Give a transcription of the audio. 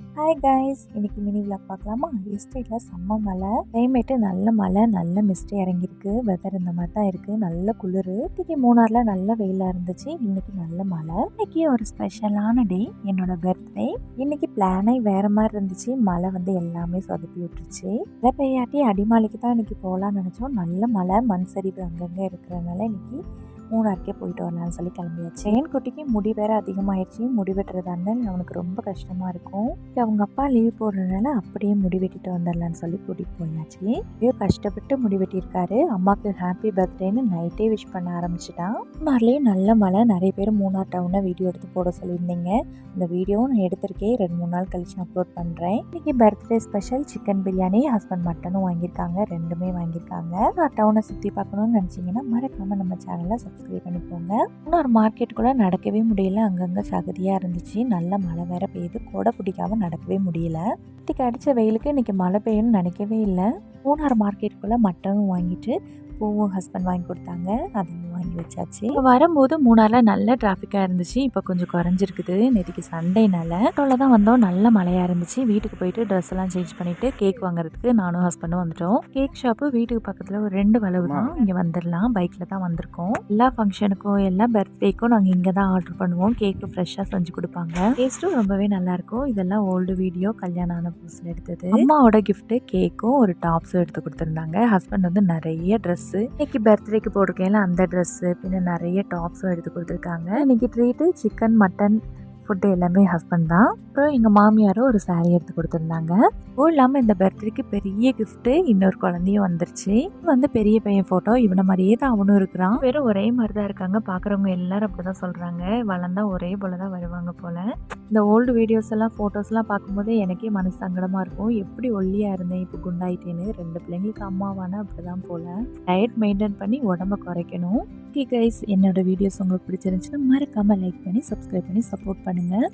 Hi guys இன்னைக்கு mini vlog பார்க்கலாமா? எஸ்டேட்டில் செம்ம மழை. கிளைமேட்டு நல்ல மழை நல்ல மிஸ்ட் இறங்கியிருக்கு. வெதர் இந்த மாதிரி தான் இருக்குது நல்ல குளிர். இன்னைக்கு மூணாரில் நல்ல வெயிலாக இருந்துச்சு. இன்னைக்கு நல்ல மழை. இன்னைக்கு ஒரு ஸ்பெஷலான டே என்னோட பர்த்டே இன்னைக்கு பிளானே வேற மாதிரி இருந்துச்சு. மழை வந்து எல்லாமே சொதப்பி விட்டுருச்சு. மழை பெய்யாட்டி அடிமாலைக்கு தான் இன்னைக்கு போகலான்னு நினச்சோம். நல்ல மழை. மண் சரிவு அங்கங்கே இருக்கிறனால இன்னைக்கு மூணாருக்கே போயிட்டு வரலாம்னு சொல்லி கிளம்பியாச்சு. என் குட்டிக்கு முடி வேற அதிகமாயிடுச்சு முடி வெட்டுறதால அவனுக்கு ரொம்ப கஷ்டமா இருக்கும். அவங்க அப்பா லீவ் போடுறதுனால அப்படியே முடி வெட்டிட்டு வந்துடலான்னு சொல்லி கூட்டிட்டு போயாச்சு. ஐயோ கஷ்டப்பட்டு முடி வெட்டியிருக்காரு. அம்மாவுக்கு ஹாப்பி பர்த்டேன்னு நைட்டே விஷ் பண்ண ஆரம்பிச்சிட்டான். மூணார்லேயே நல்ல மழை நிறைய பேர் மூணார் டவுனை வீடியோ எடுத்து போட சொல்லியிருந்தீங்க. இந்த வீடியோவும் நான் எடுத்திருக்கேன் ரெண்டு மூணு நாள் கழிச்சு அப்லோட் பண்ணுறேன் இன்னைக்கு birthday special chicken biryani husband மட்டனும் வாங்கியிருக்காங்க ரெண்டுமே வாங்கியிருக்காங்க. நான் டவுனை சுற்றி பார்க்கணும்னு நினச்சிங்கன்னா மறக்காமல் நம்ம சேனலை சப்ஸ்கிரைப் பண்ணிக்கோங்க. இன்னொரு மார்க்கெட்டுக்குள்ளே நடக்கவே முடியல. அங்கங்கே சகதியாக இருந்துச்சு. நல்ல மழை வேற பெய்யுது கொடை பிடிக்காம நடக்கவே முடியல. இன்னைக்கு அடித்த வெயிலுக்கு இன்றைக்கி மழை பெய்யும்னு நினைக்கவே இல்லை. மூணார் மார்க்கெட்டுக்குள்ளே மட்டனும் வாங்கிட்டு பூவும் ஹஸ்பண்ட் வாங்கி கொடுத்தாங்க. அது வாங்கி வச்சாச்சு. இப்போ வரும்போது மூணாரில் நல்ல டிராஃபிக்காக இருந்துச்சு. இப்போ கொஞ்சம் குறைஞ்சிருக்குது. நேற்றுக்கு சண்டேனால ஆட்டோவில் தான் வந்தோம். நல்ல மழையாக இருந்துச்சு. வீட்டுக்கு போயிட்டு ட்ரெஸ் எல்லாம் சேஞ்ச் பண்ணிட்டு கேக் வாங்குறதுக்கு நானும் ஹஸ்பண்டும் வந்துட்டோம். கேக் ஷாப்பு வீட்டுக்கு பக்கத்தில் ஒரு ரெண்டு வளவு தான். இங்கே வந்துடலாம் பைக்கில் தான் வந்திருக்கோம். எல்லா ஃபங்க்ஷனுக்கும் எல்லா பர்த்டேக்கும் நாங்கள் இங்கே தான் ஆர்டர் பண்ணுவோம். கேக்கு ஃப்ரெஷ்ஷாக செஞ்சு கொடுப்பாங்க. டேஸ்ட்டும் ரொம்பவே நல்லாயிருக்கும் இதெல்லாம் ஓல்டு வீடியோ கல்யாணம் ஆன புதுசில் எடுத்தது. அம்மாவோட கிஃப்ட்டு கேக்கும் ஒரு டாப்ஸும் எடுத்து கொடுத்துருந்தாங்க. ஹஸ்பண்ட் வந்து நிறைய ட்ரெஸ்ஸு இன்னைக்கு பர்த்டேக்கு போட்டிருக்கேன்ல அந்த ட்ரெஸ் ட்ரெஸ்ஸு பின்ன நிறைய டாப்ஸும் எடுத்து கொடுத்துருக்காங்க. இன்னைக்கு ட்ரீட்டு சிக்கன் மட்டன் ஃபுட்டு எல்லாமே ஹஸ்பண்ட் தான். அப்புறம் எங்கள் மாமியாரும் ஒரு saree எடுத்து கொடுத்துருந்தாங்க. அதுவும் இல்லாமல் இந்த பர்த்டேக்கு பெரிய கிஃப்ட்டு இன்னொரு குழந்தையும் வந்துருச்சு. வந்து பெரிய பையன் ஃபோட்டோ இவனை மாதிரியே தான் அவனும் இருக்கிறான். வெறும் ஒரே மாதிரி தான் இருக்காங்க. பார்க்குறவங்க எல்லாரும் அப்படி தான் சொல்கிறாங்க வளர்ந்தா ஒரே போல தான் வருவாங்க போல். இந்த ஓல்டு வீடியோஸ் எல்லாம் ஃபோட்டோஸ்லாம் பார்க்கும்போது எனக்கே மனசு சங்கடமாக இருக்கும். எப்படி ஒல்லியாக இருந்தேன் இப்போ குண்டாயிட்டேன்னு. ரெண்டு பிள்ளைங்களுக்கு அம்மாவான அப்படி தான் போல். டயட் மெயின்டைன் பண்ணி உடம்ப குறைக்கணும். ஓகே கைஸ் என்னோட வீடியோஸ் உங்களுக்கு பிடிச்சிருந்துச்சுன்னா மறக்காமல் லைக் பண்ணி சப்ஸ்கிரைப் பண்ணி சப்போர்ட் பண்ணி பண்ணுங்கள்